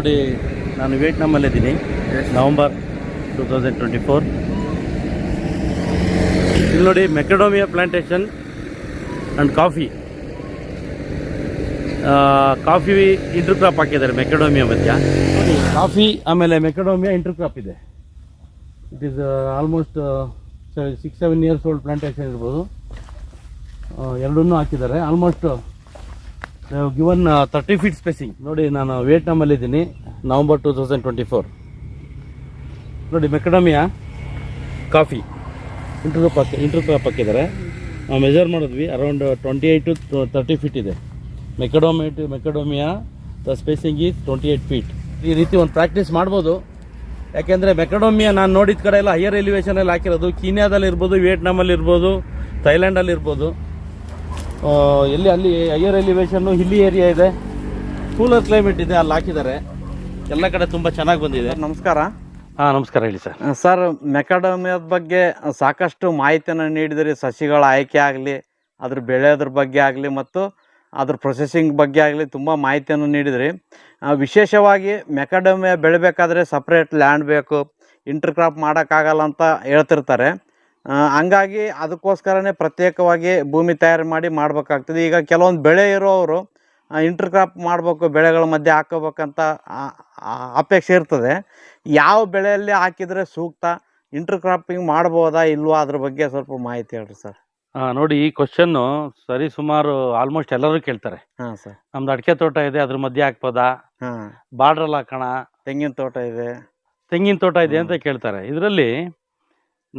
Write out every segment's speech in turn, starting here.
ನೋಡಿ ನಾನು ವಿಯೆಟ್ನಾಮಲ್ಲಿದ್ದೀನಿ. November two thousand twenty four. ಇಲ್ಲಿ ನೋಡಿ macadamia plantation and coffee. Coffee intercrop ಹಾಕಿದ್ದಾರೆ ಮೆಕಡೋಮಿಯಾ ಮಧ್ಯ. ನೋಡಿ ಕಾಫಿ ಆಮೇಲೆ ಮೆಕಡೋಮಿಯಾ ಇಂಟರ್ ಕ್ರಾಪ್ ಇದೆ it is almost six seven years old plantation ಇರ್ಬೋದು. ಎರಡನ್ನೂ ಹಾಕಿದ್ದಾರೆ. Almost given thirty feet spacing ನೋಡಿ ನಾನು ವಿಯೆಟ್ನಾಮಲ್ಲಿದ್ದೀನಿ November two thousand twenty four ನೋಡಿ ಮೆಕಡಮಿಯಾ ಕಾಫಿ ಇಂಟ್ರೂ ಹಾಕಿ ಇಂಟ್ರೂ ಕ್ರಾಪ್ ನಾವು ಮೆಜರ್ ಮಾಡಿದ್ವಿ around twenty eight to thirty feet ಇದೆ. Macadamia macadamia the spacing is twenty eight feet ಈ ರೀತಿ ಒಂದು ಪ್ರಾಕ್ಟೀಸ್ ಮಾಡ್ಬೋದು. ಯಾಕೆಂದರೆ ಮೆಕಡೋಮಿಯಾ ನಾನು ನೋಡಿದ ಕಡೆ ಎಲ್ಲ ಹೈಯರ್ ಎಲಿವೇಷನಲ್ಲಿ ಹಾಕಿರೋದು. ಕೀನ್ಯಾದಲ್ಲಿ ಇರ್ಬೋದು ವಿಯೆಟ್ನಾಮಲ್ಲಿ ಇರ್ಬೋದು ಥೈಲ್ಯಾಂಡಲ್ಲಿ ಇರ್ಬೋದು ಎಲ್ಲಿ ಅಲ್ಲಿ ಹೈಯರ್ ಎಲಿವೇಶನ್ನು ಹಿಲ್ಲಿ ಏರಿಯಾ ಇದೆ. ಕೂಲರ್ ಕ್ಲೈಮೇಟ್ ಇದೆ ಅಲ್ಲಿ ಹಾಕಿದ್ದಾರೆ. ಎಲ್ಲ ಕಡೆ ತುಂಬ ಚೆನ್ನಾಗಿ ಬಂದಿದೆ. ನಮಸ್ಕಾರ. ಹಾಂ ನಮಸ್ಕಾರ ಹೇಳಿ ಸರ್. ಸರ್ ಮೆಕಾಡಮಿಯದ ಬಗ್ಗೆ ಸಾಕಷ್ಟು ಮಾಹಿತಿಯನ್ನು ನೀಡಿದಿರಿ. ಸಸಿಗಳ ಆಯ್ಕೆ ಆಗಲಿ ಅದ್ರ ಬೆಳೆಯೋದ್ರ ಬಗ್ಗೆ ಆಗಲಿ ಮತ್ತು ಅದ್ರ ಪ್ರೊಸೆಸಿಂಗ್ ಬಗ್ಗೆ ಆಗಲಿ ತುಂಬ ಮಾಹಿತಿಯನ್ನು ನೀಡಿದ್ರಿ. ವಿಶೇಷವಾಗಿ ಮೆಕಾಡಮಿಯ ಬೆಳಿಬೇಕಾದ್ರೆ ಸಪ್ರೇಟ್ ಲ್ಯಾಂಡ್ ಬೇಕು. ಇಂಟರ್ ಕ್ರಾಪ್ ಮಾಡೋಕ್ಕಾಗಲ್ಲ ಅಂತ ಹೇಳ್ತಿರ್ತಾರೆ. ಹಂಗಾಗಿ ಅದಕ್ಕೋಸ್ಕರನೇ ಪ್ರತ್ಯೇಕವಾಗಿ ಭೂಮಿ ತಯಾರು ಮಾಡಿ ಮಾಡಬೇಕಾಗ್ತದೆ. ಈಗ ಕೆಲವೊಂದು ಬೆಳೆ ಇರೋವರು ಇಂಟರ್ ಕ್ರಾಪ್ ಮಾಡಬೇಕು ಬೆಳೆಗಳ ಮಧ್ಯೆ ಹಾಕೋಬೇಕಂತ ಅಪೇಕ್ಷೆ ಇರ್ತದೆ. ಯಾವ ಬೆಳೆಯಲ್ಲಿ ಹಾಕಿದರೆ ಸೂಕ್ತ ಇಂಟರ್ ಕ್ರಾಪಿಂಗ್ ಮಾಡ್ಬೋದಾ ಇಲ್ವಾ ಅದ್ರ ಬಗ್ಗೆ ಸ್ವಲ್ಪ ಮಾಹಿತಿ ಹೇಳ್ರಿ ಸರ್. ಹಾಂ ನೋಡಿ ಈ ಕ್ವಶನ್ನು ಸರಿ ಸುಮಾರು ಆಲ್ಮೋಸ್ಟ್ ಎಲ್ಲರೂ ಕೇಳ್ತಾರೆ. ಹಾಂ ಸರ್. ನಮ್ದು ಅಡಿಕೆ ತೋಟ ಇದೆ ಅದ್ರ ಮಧ್ಯೆ ಹಾಕ್ಬೋದಾ? ಹಾಂ. ಬಾರ್ಡ್ರಲ್ಲಿ ಹಾಕೋಣ? ತೆಂಗಿನ ತೋಟ ಇದೆ. ತೆಂಗಿನ ತೋಟ ಇದೆ ಅಂತ ಕೇಳ್ತಾರೆ. ಇದರಲ್ಲಿ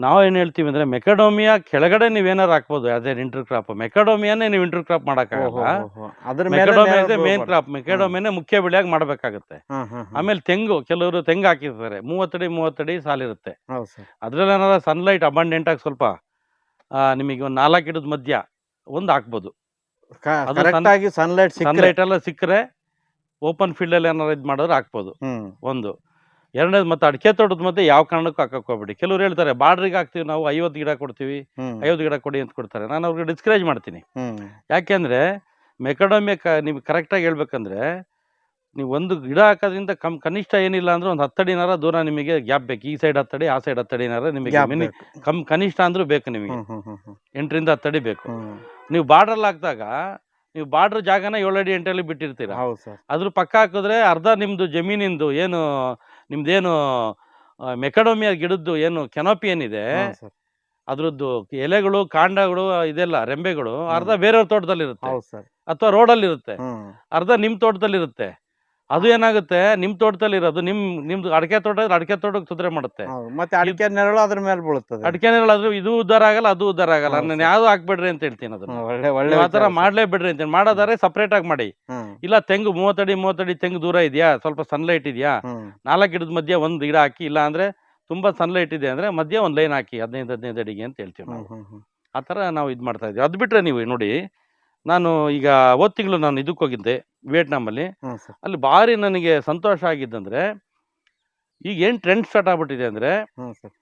ನಾವು ಏನು ಹೇಳ್ತೀವಿ ಅಂದರೆ ಮೆಕಡೋಮಿಯಾ ಕೆಳಗಡೆ ನೀವೇನಾರು ಹಾಕ್ಬೋದು ಅದೇ ಇಂಟರ್ ಕ್ರಾಪ್ ಮೆಕಡೋಮಿಯಾನೇ ನೀವು ಇಂಟರ್ ಕ್ರಾಪ್ ಮಾಡೋಕ್ಕಾಗಲ್ಲ. ಮೇನ್ ಕ್ರಾಪ್ ಮೆಕಡೋಮಿಯಾನೇ ಮುಖ್ಯ ಬೆಳೆಯಾಗಿ ಮಾಡಬೇಕಾಗುತ್ತೆ. ಆಮೇಲೆ ತೆಂಗು ಕೆಲವರು ತೆಂಗು ಹಾಕಿರ್ತಾರೆ. ಮೂವತ್ತಡಿ ಮೂವತ್ತಡಿ ಸಾಲಿರುತ್ತೆ ಅದ್ರಲ್ಲಿ ಏನಾರ ಸನ್ಲೈಟ್ ಅಬಂಡೆಂಟ್ ಆಗಿ ಸ್ವಲ್ಪ ನಿಮಗೆ ಒಂದು ನಾಲ್ಕು ಗಿಡದ ಮಧ್ಯ ಒಂದು ಹಾಕ್ಬೋದು. ಸನ್ಲೈಟ್ ಸನ್ಲೈಟ್ ಎಲ್ಲ ಸಿಕ್ಕರೆ ಓಪನ್ ಫೀಲ್ಡ್ ಅಲ್ಲಿ ಏನಾರು ಇದು ಮಾಡಿದ್ರೆ ಹಾಕ್ಬೋದು. ಒಂದು. ಎರಡನೇದು ಮತ್ತೆ ಅಡಿಕೆ ತೋಟದ ಮತ್ತೆ ಯಾವ ಕಾರಣಕ್ಕೂ ಹಾಕಕ್ಕೆ ಹೋಗ್ಬೇಡಿ. ಕೆಲವ್ರು ಹೇಳ್ತಾರೆ ಬಾರ್ಡ್ರಿಗೆ ಹಾಕ್ತೀವಿ ನಾವು ಐವತ್ತು ಗಿಡ ಕೊಡ್ತೀವಿ ಐವತ್ತು ಗಿಡ ಕೊಡಿ ಅಂತ ಕೊಡ್ತಾರೆ. ನಾನು ಅವ್ರಿಗೆ ಡಿಸ್ಕರೇಜ್ ಮಾಡ್ತೀನಿ. ಯಾಕೆಂದ್ರೆ ಮೆಕಡೋಮಿಯ ಕ ನೀವು ಕರೆಕ್ಟಾಗಿ ಹೇಳ್ಬೇಕಂದ್ರೆ ನೀವು ಒಂದು ಗಿಡ ಹಾಕೋದ್ರಿಂದ ಕಮ್ ಕನಿಷ್ಠ ಏನಿಲ್ಲ ಅಂದ್ರೆ ಒಂದು ಹತ್ತಡಿನಾರ ದೂರ ನಿಮಗೆ ಗ್ಯಾಪ್ ಬೇಕು. ಈ ಸೈಡ್ ಹತ್ತಡಿ ಆ ಸೈಡ್ ಹತ್ತಡಿನಾರ ನಿಮಗೆ ಮಿನಿ ಕಮ್ ಕನಿಷ್ಠ ಅಂದ್ರೂ ಬೇಕು ನಿಮಗೆ. ಎಂಟರಿಂದ ಹತ್ತಡಿ ಬೇಕು. ನೀವು ಬಾರ್ಡ್ರಲ್ಲಿ ಹಾಕಿದಾಗ ನೀವು ಬಾರ್ಡ್ರ್ ಜಾಗನ ಏಳಡಿ ಅಡಿ ಎಂಟಲ್ಲಿ ಬಿಟ್ಟಿರ್ತೀರ. ಹೌದು ಸರ್. ಅದ್ರ ಪಕ್ಕ ಹಾಕಿದ್ರೆ ಅರ್ಧ ನಿಮ್ಮದು ಜಮೀನಿಂದು ಏನು ನಿಮ್ದೇನು ಮೆಕಡೋಮಿಯಾ ಗಿಡದ್ದು ಏನು ಕೆನೋಪಿ ಏನಿದೆ ಅದ್ರದ್ದು ಎಲೆಗಳು ಕಾಂಡಗಳು ಇದೆಲ್ಲ ರೆಂಬೆಗಳು ಅರ್ಧ ಬೇರೆಯವ್ರ ತೋಟದಲ್ಲಿ ಇರುತ್ತೆ ಅಥವಾ ರೋಡಲ್ಲಿ ಇರುತ್ತೆ ಅರ್ಧ ನಿಮ್ ತೋಟದಲ್ಲಿ ಇರುತ್ತೆ ಅದು ಏನಾಗುತ್ತೆ ನಿಮ್ ತೋಟದಲ್ಲಿ ಇರೋದು ನಿಮ್ ನಿಮ್ದು ಅಡಕೆ ತೋಟ ಇದ್ರೆ ಅಡಿಕೆ ತೋಟಕ್ಕೆ ತೊಂದರೆ ಮಾಡುತ್ತೆ. ಹೌದು ಮತ್ತೆ ಅಡಿಕೆ ನೆರಳು ಅದ್ರ ಮೇಲೆ ಬೀಳುತ್ತದೆ. ಅಡಿಕೆ ಆದ್ರೆ ಇದು ಉದ್ದಾರ ಆಗಲ್ಲ ಅದು ಉದ್ದಾರ ಆಗಲ್ಲ. ಹೌದು ನಾನು ಯಾವ್ದು ಹಾಕ್ಬೇಡ್ರಿ ಅಂತ ಹೇಳ್ತೀನಿ ಅದನ್ನ. ಹ್ಮ್, ಒಳ್ಳೆ ಒಳ್ಳೆ ನೀವು ಆ ಥರ ವಿಚಾರ ಮಾಡ್ಲೇಬೇಡ್ರಿ ಅಂತ ಮಾಡೋದಾದ್ರೆ ಸಪ್ರೇಟ್ ಆಗಿ ಮಾಡಿ. ಹ್ಮ್. ಇಲ್ಲ ತೆಂಗು ಮೂವತ್ತಡಿ ಮೂವತ್ತಡಿ ತೆಂಗು ದೂರ ಇದೆಯಾ? ಸ್ವಲ್ಪ ಸನ್ಲೈಟ್ ಇದೆಯಾ? ಹ್ಮ್. ನಾಲ್ಕು ಗಿಡದ ಮಧ್ಯೆ ಒಂದು ಗಿಡ ಹಾಕಿ ಇಲ್ಲ ಅಂದ್ರೆ ತುಂಬಾ ಸನ್ಲೈಟ್ ಇದೆ ಅಂದ್ರೆ ಮಧ್ಯೆ ಒಂದು ಲೈನ್ ಹಾಕಿ ಹದಿನೈದು ಹದಿನೈದು ಅಡಿಗೆ ಅಂತ ಹೇಳ್ತೀವಿ ಹ್ಮ್ ನಾವು. ಹ್ಮ್ ಹ್ಮ್ ಆ ಥರ ನಾವು ಇದು ಮಾಡ್ತಾ ಇದ್ದೀವಿ ಅದ್ ಬಿಟ್ರೆ ನೀವು ನೋಡಿ ನಾನು ಈಗ ಹೋದ ತಿಂಗಳು ನಾನು ಇದಕ್ಕೆ ಹೋಗಿದ್ದೆ ವಿಯೆಟ್ನಾಮಲ್ಲಿ. ಅಲ್ಲಿ ಸರ್. ಅಲ್ಲಿ ಭಾರಿ ನನಗೆ ಸಂತೋಷ ಆಗಿದ್ದಂದ್ರೆ ಈಗ ಏನು ಟ್ರೆಂಡ್ ಸ್ಟಾರ್ಟ್ ಆಗ್ಬಿಟ್ಟಿದೆ ಅಂದ್ರೆ ಫಸ್ಟ್ ಸರ್.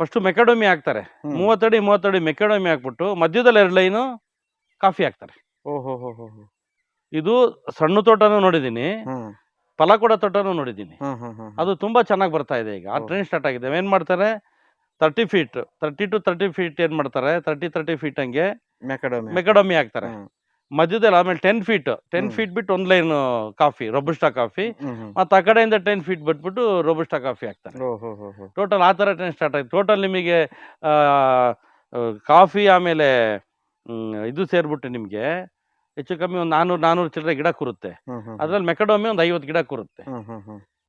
ಫಸ್ಟು ಮೆಕಡೋಮಿ ಹಾಕ್ತಾರೆ. ಹ್ಮ್. ಮೂವತ್ತಡಿ ಮೂವತ್ತಡಿ ಮೆಕಡೋಮಿ ಹಾಕ್ಬಿಟ್ಟು ಮಧ್ಯದಲ್ಲಿ ಎರಡು ಲೈನು ಕಾಫಿ ಹಾಕ್ತಾರೆ. ಓಹೋ ಹೋ ಹೋ ಹೋ ಇದು ಸಣ್ಣ ತೋಟನೂ ನೋಡಿದ್ದೀನಿ ಹ್ಮ್. ಫಲಕೊಡ ತೋಟನೂ ನೋಡಿದ್ದೀನಿ. ಹ್ಮ್ ಹ್ಮ್ ಹ್ಮ್ ಅದು ತುಂಬಾ ಚೆನ್ನಾಗಿ ಬರ್ತಾ ಇದೆ ಈಗ. ಆ ಹೌದು. ಟ್ರೆಂಡ್ ಸ್ಟಾರ್ಟ್ ಆಗಿದೆ. ಏನು ಮಾಡ್ತಾರೆ? Thirty feet thirty to thirty feet ಏನ್ ಮಾಡ್ತಾರೆ? ತರ್ಟಿ ತರ್ಟಿ ಫೀಟ್ ಹಂಗೆ ಮೆಕಡಮಿ. ಮೆಕಡಮಿ ಹಾಕ್ತಾರೆ. ಮಧ್ಯದಲ್ಲಿ ಆಮೇಲೆ ಟೆನ್ ಫೀಟ್ ಟೆನ್. ಫೀಟ್ ಬಿಟ್ಟು ಒಂದ್ ಲೈನ್ ಕಾಫಿ ರೊಬಸ್ಟಾ ಕಾಫಿ. ಮತ್ತು ಆ ಕಡೆಯಿಂದ ಟೆನ್ ಫೀಟ್ ಬಿಟ್ಬಿಟ್ಟು ರೊಬಸ್ಟಾ ಕಾಫಿ ಹಾಕ್ತಾರೆ. ಟೋಟಲ್ ಆ ತರ ಟೆನ್ ಸ್ಟಾರ್ಟ್ ಆಯ್ತು. ಟೋಟಲ್ ನಿಮಗೆ ಕಾಫಿ ಆಮೇಲೆ ಇದು ಸೇರ್ಬಿಟ್ಟು ನಿಮಗೆ ಹೆಚ್ಚು ಕಮ್ಮಿ ಒಂದು ನಾನ್ನೂರು ನಾನೂರು ಚಿಲ್ಲರೆ ಗಿಡ ಕೂರುತ್ತೆ. ಅದ್ರಲ್ಲಿ ಮೆಕಡೋಮಿ ಒಂದು ಐವತ್ತು ಗಿಡ ಕೂರುತ್ತೆ.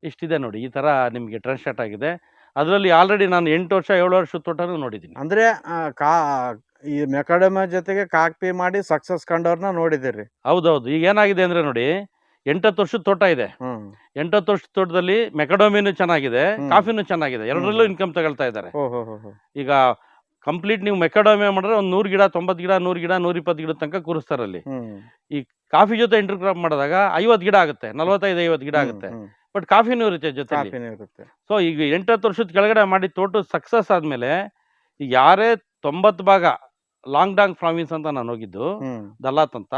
ಇಷ್ಟಿದೆ ನೋಡಿ. ಈ ತರ ನಿಮಗೆ ಟ್ರೆಂಡ್ ಸ್ಟಾರ್ಟ್ ಆಗಿದೆ. ಅದರಲ್ಲಿ ಆಲ್ರೆಡಿ ನಾನು ಎಂಟು ವರ್ಷ ಏಳು ವರ್ಷದ ತೋಟನೂ ನೋಡಿದ್ದೀನಿ. ಅಂದ್ರೆ ಕಾ ಈ ಮೆಕಾಡಮ ಜೊತೆಗೆ ಪೇ ಮಾಡಿ ಸಕ್ಸಸ್ ಕಂಡವ್ರನ್ನ ನೋಡಿದಿರಿ ಹೌದೌದು. ಈಗ ಏನಾಗಿದೆ ಅಂದರೆ ನೋಡಿ ಎಂಟತ್ತು ವರ್ಷದ ತೋಟ ಇದೆ. ಎಂಟತ್ತು ವರ್ಷದ ತೋಟದಲ್ಲಿ ಮೆಕಡೋಮಿನೂ ಚೆನ್ನಾಗಿದೆ. ಕಾಫಿನೂ ಚೆನ್ನಾಗಿದೆ ಎರಡರಲ್ಲೂ ಇನ್ಕಮ್ ತಗೊಳ್ತಾ ಇದ್ದಾರೆ. ಈಗ ಕಂಪ್ಲೀಟ್ ನೀವು ಮೆಕಡೋಮಿ ಮಾಡಿದ್ರೆ ಒಂದು ನೂರು ಗಿಡ ತೊಂಬತ್ತು ಗಿಡ ನೂರು ಗಿಡ ನೂರ ಇಪ್ಪತ್ತು ಗಿಡ ತನಕ ಕೂರಿಸ್ತಾರೆ ಅಲ್ಲಿ. ಹ್ಮ್. ಕಾಫಿ ಜೊತೆ ಇಂಟರ್ ಕ್ರಾಪ್ ಮಾಡಿದಾಗ ಐವತ್ತು ಗಿಡ ಆಗುತ್ತೆ ನಲವತ್ತೈದು ಐವತ್ತು ಗಿಡ ಆಗುತ್ತೆ. ಬಟ್ ಕಾಫಿನೂ ಇರುತ್ತೆ ಜೊತೆ ಇರುತ್ತೆ. ಸೊ ಈಗ ಎಂಟತ್ತು ವರ್ಷದ ಕೆಳಗಡೆ ಮಾಡಿ ತೋಟ ಸಕ್ಸಸ್ ಆದ್ಮೇಲೆ ಈಗ ಯಾರೇ ತೊಂಬತ್ ಭಾಗ ಲಾಂಗ್ ಡಾಂಗ್ ಪ್ರಾವಿನ್ಸ್ ಅಂತ ನಾನು ಹೋಗಿದ್ದು ದಲಾತ್ ಅಂತ.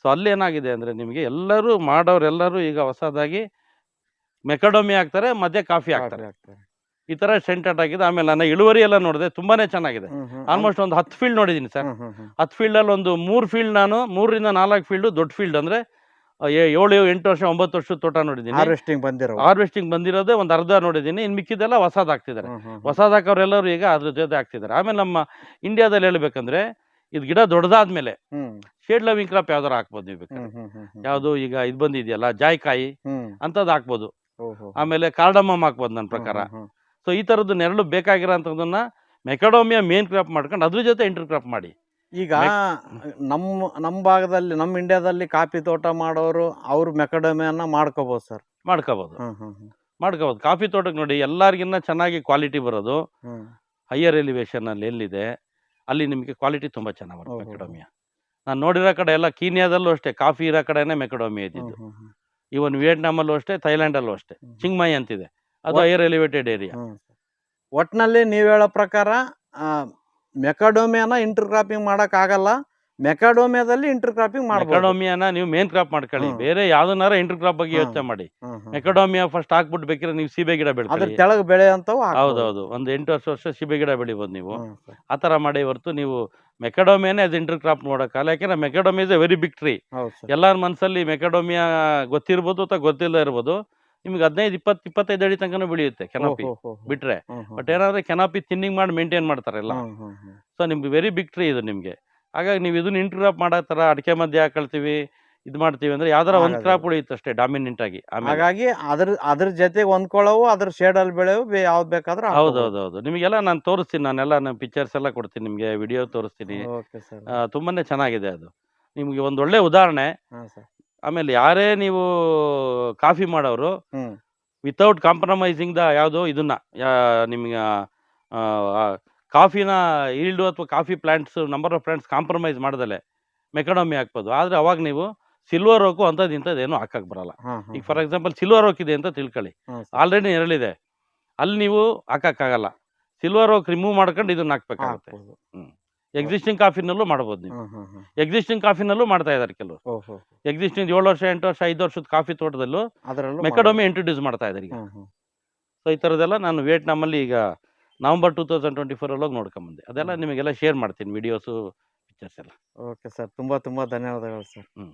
ಸೊ ಅಲ್ಲಿ ಏನಾಗಿದೆ ಅಂದ್ರೆ ನಿಮಗೆ ಎಲ್ಲರೂ ಮಾಡೋರೆಲ್ಲರೂ ಈಗ ಹೊಸದಾಗಿ ಮೆಕಡೋಮಿ ಹಾಕ್ತಾರೆ ಮಧ್ಯೆ ಕಾಫಿ ಹಾಕ್ತಾರೆ. ಈ ತರ ಸೆಂಟೆಡ್ ಆಗಿದೆ. ಆಮೇಲೆ ನನ್ನ ಇಳುವರಿ ಎಲ್ಲ ನೋಡಿದೆ ತುಂಬಾನೇ ಚೆನ್ನಾಗಿದೆ. ಆಲ್ಮೋಸ್ಟ್ ಒಂದು ಹತ್ತು ಫೀಲ್ಡ್ ನೋಡಿದೀನಿ ಸರ್. ಹತ್ತು ಫೀಲ್ಡ್ ಅಲ್ಲಿ ಒಂದು ಮೂರು ಫೀಲ್ಡ್ ನಾನು ಮೂರರಿಂದ ನಾಲ್ಕು ಫೀಲ್ಡ್ ದೊಡ್ಡ ಫೀಲ್ಡ್ ಅಂದರೆ ಏಳು ಎಂಟು ವರ್ಷ ಒಂಬತ್ತು ವರ್ಷ ತೋಟ ನೋಡಿದ್ದೀನಿ. ಹಾರ್ವೆಸ್ಟಿಂಗ್ ಬಂದಿರೋ ಹಾರ್ವೆಸ್ಟಿಂಗ್ ಬಂದಿರೋದೇ ಒಂದು ಅರ್ಧ ನೋಡಿದ್ದೀನಿ. ಇನ್ನು ಮಿಕ್ಕಿದೆಲ್ಲ ಹೊಸದು ಹಾಕ್ತಿದ್ದಾರೆ. ಹ್ಮ್, ಹ್ಮ್, ಹ್ಮ್. ಹೊಸದು ಹಾಕೋರೆಲ್ಲರೂ ಈಗ ಅದ್ರ ಜೊತೆ ಹಾಕ್ತಿದ್ದಾರೆ. ಆಮೇಲೆ ನಮ್ಮ ಇಂಡಿಯಾದಲ್ಲಿ ಹೇಳ್ಬೇಕಂದ್ರೆ ಇದು ಗಿಡ ದೊಡ್ಡದಾದ್ಮೇಲೆ ಶೇಡ್ ಲವಿಂಗ್ ಕ್ರಾಪ್ ಯಾವ್ದಾರು ಹಾಕ್ಬೋದು ನೀವು ಬೇಕಾದ್ರೆ. ಯಾವುದು ಈಗ ಇದು ಬಂದಿದೆಯಲ್ಲ ಜಾಯ್ಕಾಯಿ ಅಂತದ್ ಹಾಕ್ಬೋದು. ಆಮೇಲೆ ಕಾರ್ಡಮಮ್ ಹಾಕ್ಬೋದು ನನ್ನ ಪ್ರಕಾರ. ಸೊ ಈ ತರದ್ದು ನೆರಳು ಬೇಕಾಗಿರೋ ಬೇಕಾಗಿರೋಂಥದ್ದನ್ನ ಮೆಕಡೋಮಿಯಾ ಮೇನ್ ಕ್ರಾಪ್ ಮಾಡ್ಕೊಂಡು ಅದ್ರ ಜೊತೆ ಇಂಟರ್ ಕ್ರಾಪ್ ಮಾಡಿ. ಈಗ ನಮ್ಮ ನಮ್ಮ ಭಾಗದಲ್ಲಿ ನಮ್ಮ ಇಂಡಿಯಾದಲ್ಲಿ ಕಾಫಿ ತೋಟ ಮಾಡೋರು ಅವ್ರ ಮೆಕಡಮಿಯನ್ನ ಮಾಡ್ಕೋಬಹುದು ಸರ್. ಮಾಡ್ಕೋಬಹುದು ಮಾಡ್ಕೋಬಹುದು ಕಾಫಿ ತೋಟಕ್ಕೆ ನೋಡಿ ಎಲ್ಲರಿಗಿನ್ನ ಚೆನ್ನಾಗಿ ಕ್ವಾಲಿಟಿ ಬರೋದು. ಹೈಯರ್ ಎಲಿವೇಶನ್ ಅಲ್ಲಿ ಎಲ್ಲಿದೆ ಅಲ್ಲಿ ನಿಮಗೆ ಕ್ವಾಲಿಟಿ ತುಂಬಾ ಚೆನ್ನಾಗಿ ಬರುತ್ತೆ. ಮೆಕಡೋಮಿಯಾ ನಾನು ನೋಡಿರೋ ಕಡೆ ಎಲ್ಲ ಕೀನ್ಯಾದಲ್ಲೂ ಅಷ್ಟೇ ಕಾಫಿ ಇರೋ ಕಡೆನೇ ಮೆಕಡೋಮಿ ಇದ್ದಿದ್ದು. ಇವನ್ ವಿಯೆಟ್ನಾಮಲ್ಲೂ ಅಷ್ಟೇ ಥೈಲ್ಯಾಂಡಲ್ಲೂ ಅಷ್ಟೇ. ಚಿಂಗ್ಮಾಯಿ ಚಿಂಗ್ಮೈ ಅಂತಿದೆ. ಅದು ಹೈಯರ್ ಎಲಿವೇಟೆಡ್ ಏರಿಯಾ. ಒಟ್ನಲ್ಲಿ ನೀವು ಹೇಳೋ ಪ್ರಕಾರ ಮೆಕಡೋಮಿಯಾನ ಇಂಟರ್ ಕ್ರಾಪಿಂಗ್ ಮಾಡಕ್ ಆಗಲ್ಲ. ಮೆಕಡೋಮಿಯಾದಲ್ಲಿ ಇಂಟರ್ ಕ್ರಾಪಿಂಗ್ ಮಾಡಬಹುದು ಮೆಕಡೋಮಿಯಾನ ನೀವು ಮೇನ್ ಕ್ರಾಪ್ ಮಾಡ್ಕೊಳ್ಳಿ. ಹ್ಮ್. ಬೇರೆ ಯಾವ್ದನ್ನಾರ ಇಂಟರ್ ಕ್ರಾಪ್ ಬಗ್ಗೆ ಯೋಚನೆ ಮಾಡಿ. ಮೆಕಡೋಮಿಯಾ ಫಸ್ಟ್ ಹಾಕ್ಬಿಟ್ಟು ಬೇಕಿದ್ರೆ ನೀವು ಸೀಬೆ ಗಿಡ ಅದ್ರ ಬೆಳ್ಕೊಳ್ಳಿ ತೆಳಗ್ ಬೆಳೆ ಅಂತವು ಹೌದೌದು. ಒಂದು ಎಂಟು ವರ್ಷ ವರ್ಷ ಸೀಬೆ ಗಿಡ ಬೆಳಿಬೋದು ನೀವು. ಹ್ಮ್, ಸರ್. ಆ ಥರ ಮಾಡಿ ಹೊರತು ನೀವು ಮೆಕಡೋಮಿಯಾನೇ ಅದು ಇಂಟರ್ ಕ್ರಾಪ್ ನೋಡೋಕ್ಕಲ್ಲ ಯಾಕೆಂದ್ರೆ macadamia is a very big tree ಹೌದು ಸರ್. ಎಲ್ಲರ ಮನಸ್ಸಲ್ಲಿ ಮೆಕಡೋಮಿಯಾ ಗೊತ್ತಿರ್ಬೋದು ಅಥವಾ ಗೊತ್ತಿಲ್ಲ ಇರ್ಬೋದು. ನಿಮ್ಗೆ ಹದಿನೈದು ಇಪ್ಪತ್ತು ಇಪ್ಪತ್ತೈದು ಅಡಿ ತನಕನೂ ಬೆಳೆಯುತ್ತೆ ಕೆನಾಪಿ. ಬಿಟ್ರೆ. ಬಟ್ ಏನಾದ್ರೆ ಕೆನಾಪಿ ತಿನ್ನಿಂಗ್ ಮಾಡಿ ಮೇಂಟೈನ್ ಹ್ಮ್, ಹ್ಮ್. ಸೊ ನಿಮ್ಗೆ ವೆರಿ ಬಿಗ್ ಟ್ರೀ ಇದು ನಿಮಗೆ. ಹಾಗಾಗಿ ನೀವು ಇದನ್ನ ಇಂಟ್ರಾಪ್ ಮಾಡೋ ತರ ಅಡಿಕೆ ಮಧ್ಯೆ ಹಾಕೊಳ್ತೀವಿ ಇದು ಮಾಡ್ತೀವಿ ಅಂದ್ರೆ ಯಾವ್ದಾರ ಒಂದು. ಕ್ರಾಪ್ ಉಳಿಯುತ್ತೆ ಅಷ್ಟೇ ಡಾಮಿನೆಂಟ್ ಆಗಿ ಹಾಗಾಗಿ ಅದ್ರ ಅದ್ರ ಜೊತೆಗೆ ಹೊಂದ್ಕೊಳ್ಳವು ಅದ್ರ ಶೇಡ್ ಅಲ್ಲಿ ಬೆಳೆವು ಯಾವ್ದ್ ಬೇಕಾದ್ರೂ ಹೌದು ಹೌದು ಹೌದು ನಿಮಗೆಲ್ಲ ನಾನು ತೋರಿಸ್ತೀನಿ ನಾನೆಲ್ಲ ನಾನು ಪಿಕ್ಚರ್ಸ್ ಎಲ್ಲ ಕೊಡ್ತೀನಿ ನಿಮಗೆ ವಿಡಿಯೋ ತೋರಿಸ್ತೀನಿ. ತುಂಬಾನೇ ಚೆನ್ನಾಗಿದೆ ಅದು. ನಿಮಗೆ ಒಂದು ಒಳ್ಳೆ ಉದಾಹರಣೆ. ಆಮೇಲೆ ಯಾರೇ ನೀವು ಕಾಫಿ ಮಾಡೋರು ವಿತೌಟ್ ಕಾಂಪ್ರಮೈಸಿಂಗ್ ದ ಯಾವುದು ಇದನ್ನ ನಿಮ್ಗೆ ಕಾಫಿನ ಈಲ್ಡು ಅಥವಾ coffee plants number of plants compromise ಮಾಡ್ದಲೆ macadamia ಹಾಕ್ಬೋದು ಆದರೆ ಅವಾಗ ನೀವು ಸಿಲ್ವರ್ ಓಕು ಅಂಥದ್ದು ಇಂಥದ್ದು ಏನು ಹಾಕಕ್ಕೆ ಬರಲ್ಲ. ಈಗ ಫಾರ್ ಎಕ್ಸಾಂಪಲ್ ಸಿಲ್ವರ್ ಓಕ್ ಇದೆ ಅಂತ ತಿಳ್ಕೊಳ್ಳಿ. ಆಲ್ರೆಡಿ ನೆರಳಿದೆ. ಅಲ್ಲಿ ನೀವು ಹಾಕಕ್ಕಾಗಲ್ಲ. ಸಿಲ್ವರ್ ಓಕ್ ರಿಮೂವ್ ಮಾಡ್ಕೊಂಡು ಇದನ್ನ ಹಾಕ್ಬೇಕಾಗುತ್ತೆ. ಎಕ್ಸಿಸ್ಟಿಂಗ್ ಕಾಫಿನಲ್ಲೂ ಮಾಡ್ಬೋದು ನೀವು. ಎಕ್ಸಿಸ್ಟಿಂಗ್ ಕಾಫಿನಲ್ಲೂ ಮಾಡ್ತಾ ಇದ್ದಾರೆ ಕೆಲವರು. ಎಕ್ಸಿಸ್ಟಿಂಗ್ ಏಳು ವರ್ಷ ಎಂಟು ವರ್ಷ ಐದು ವರ್ಷದ ಕಾಫಿ ತೋಟದಲ್ಲೂ ಅದರಲ್ಲೂ ಮೆಕಡಮಿ ಇಂಟ್ರೊಡ್ಯೂಸ್ ಮಾಡ್ತಾ ಇದ್ದಾರೆ ಈಗ. ಸೊ ಈ ಥರದ್ದೆಲ್ಲ ನಾನು ವಿಯೆಟ್ನಾಮಲ್ಲಿ ಈಗ November two thousand twenty four ಹೋಗಿ ನೋಡ್ಕೊಂಬಂದೆ ಅದೆಲ್ಲ ನಿಮಗೆಲ್ಲ ಶೇರ್ ಮಾಡ್ತೀನಿ ವಿಡಿಯೋಸು ಪಿಕ್ಚರ್ಸ್ ಎಲ್ಲ. ಓಕೆ ಸರ್ ತುಂಬಾ ತುಂಬಾ ಧನ್ಯವಾದಗಳು ಸರ್ ಹ್ಞೂ